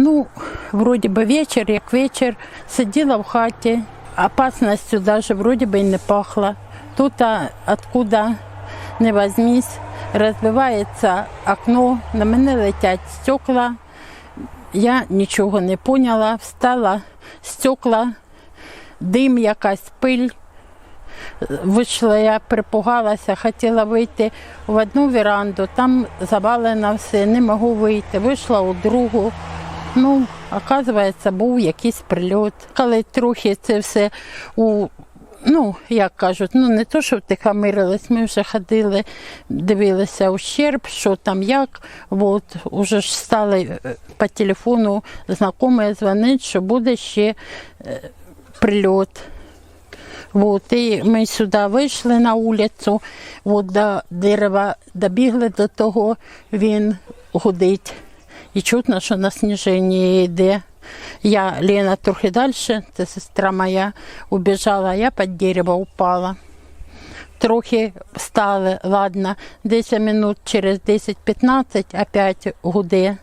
Ну, вроді би вечір, як вечір, сиділа в хаті, опасностью даже вроді би і не пахло. Тут, откуда не возьмись, розбивається окно, на мене летять стекла. Я нічого не поняла, встала, стекла, дим, якась пиль. Вийшла, я припугалася, хотіла вийти в одну веранду, там завалено все, не можу вийти. Вийшла у другу. Ну, оказується, був якийсь прильот. Коли трохи це все у, ну, як кажуть, ну не то, що втихомирились, ми вже ходили, дивилися ущерб, що там як. От, уже ж стали е, по телефону знайомі дзвонити, що буде ще е, прильот. Вот, і ми сюди вийшли на вулицю, от до дерева добігли до того, він гудить. І чутно, що на сніженні йде. Я, Лена, трохи далі, це сестра моя, убіжала, я під дерево упала. Трохи встали, ладно, 10 минут через 10-15 опять гуде.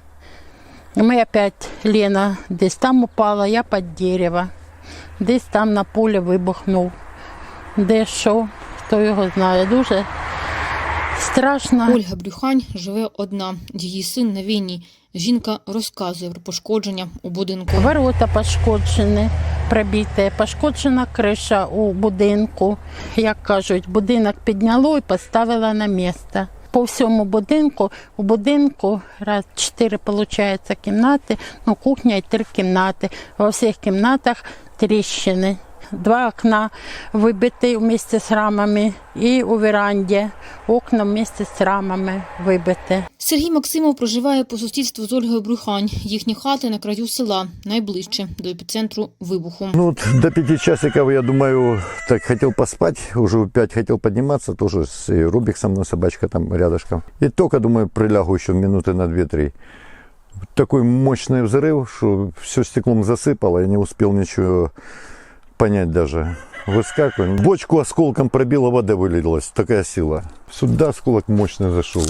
Ми опять, Лена десь там упала, я під дерево. Десь там на полі вибухнув. Де що, хто його знає. Дуже страшно. Ольга Брюхань живе одна. Її син на війні. Жінка розказує про пошкодження у будинку. Ворота пошкоджені, пробиті, пошкоджена криша у будинку. Як кажуть, будинок підняло і поставило на місце. По всьому будинку, у будинку раз чотири виходить, кімнати, ну кухня і три кімнати. Во всіх кімнатах тріщини. Два окна вибиті вместе з рамами і у веранді окна вместе з рамами вибиті. Сергій Максимов проживає по сусідству з Ольгою Брюхань. Їхні хати на краю села, найближче до епіцентру вибуху. Ну, вот до пяти часиков, я думаю, так хотел поспать, уже в пять хотел подниматься, тоже с и Рубик со мной, собачка там рядышком. И только, думаю, прилягу еще минуты на 2-3. Такой мощный взрыв, что все стеклом засыпало, я не успел ничего понять даже. Выскакиваю. Бочку осколком пробила, вода вылилась. Такая сила. Сюда осколок мощный зашел.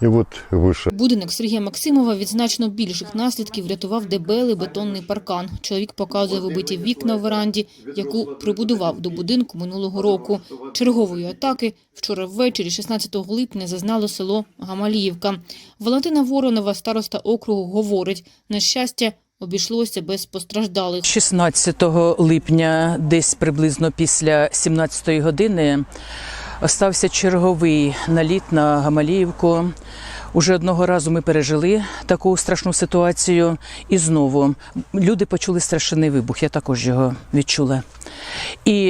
И вот выше. Будинок Сергія Максимова від значно більших наслідків врятував дебелий бетонний паркан. Чоловік показує вибиті вікна в веранді, яку прибудував до будинку минулого року. Чергової атаки вчора ввечері, 16 липня, зазнало село Гамаліївка. Валентина Воронова, староста округу, говорить, на щастя, обійшлося без постраждалих. 16 липня, десь приблизно після 17-ї години, стався черговий наліт на Гамаліївку. Уже одного разу ми пережили таку страшну ситуацію, і знову люди почули страшний вибух. Я також його відчула. І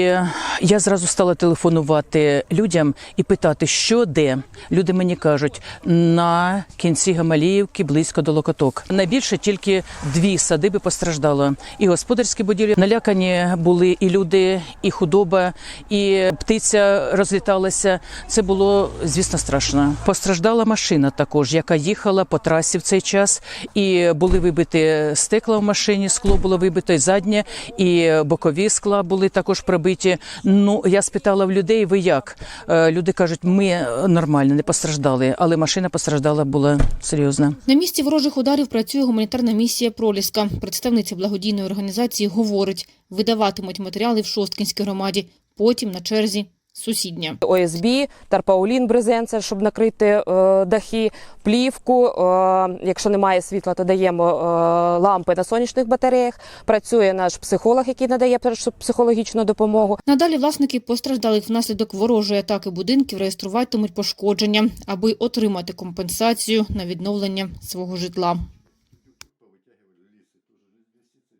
я зразу стала телефонувати людям і питати, що де. Люди мені кажуть, на кінці Гамаліївки, близько до Локоток. Найбільше тільки дві садиби постраждало. І господарські будівлі налякані були і люди, і худоба, і птиця розліталася. Це було, звісно, страшно. Постраждала машина також, яка їхала по трасі в цей час, і були вибиті стекла в машині, скло було вибито, і заднє, і бокові скла були також пробиті. Ну я спитала в людей, ви як? Е, Люди кажуть, ми нормально, не постраждали, але машина постраждала була серйозна. На місці ворожих ударів працює гуманітарна місія Проліска. Представниця благодійної організації говорить, видаватимуть матеріали в Шосткінській громаді, потім на черзі сусідня. ОСБ, тарпаулін брезенцер, щоб накрити е, дахи, плівку. Е, якщо немає світла, то даємо е, лампи на сонячних батареях. Працює наш психолог, який надає психологічну допомогу. Надалі власники постраждалих внаслідок ворожої атаки будинків реєструватимуть пошкодження, аби отримати компенсацію на відновлення свого житла.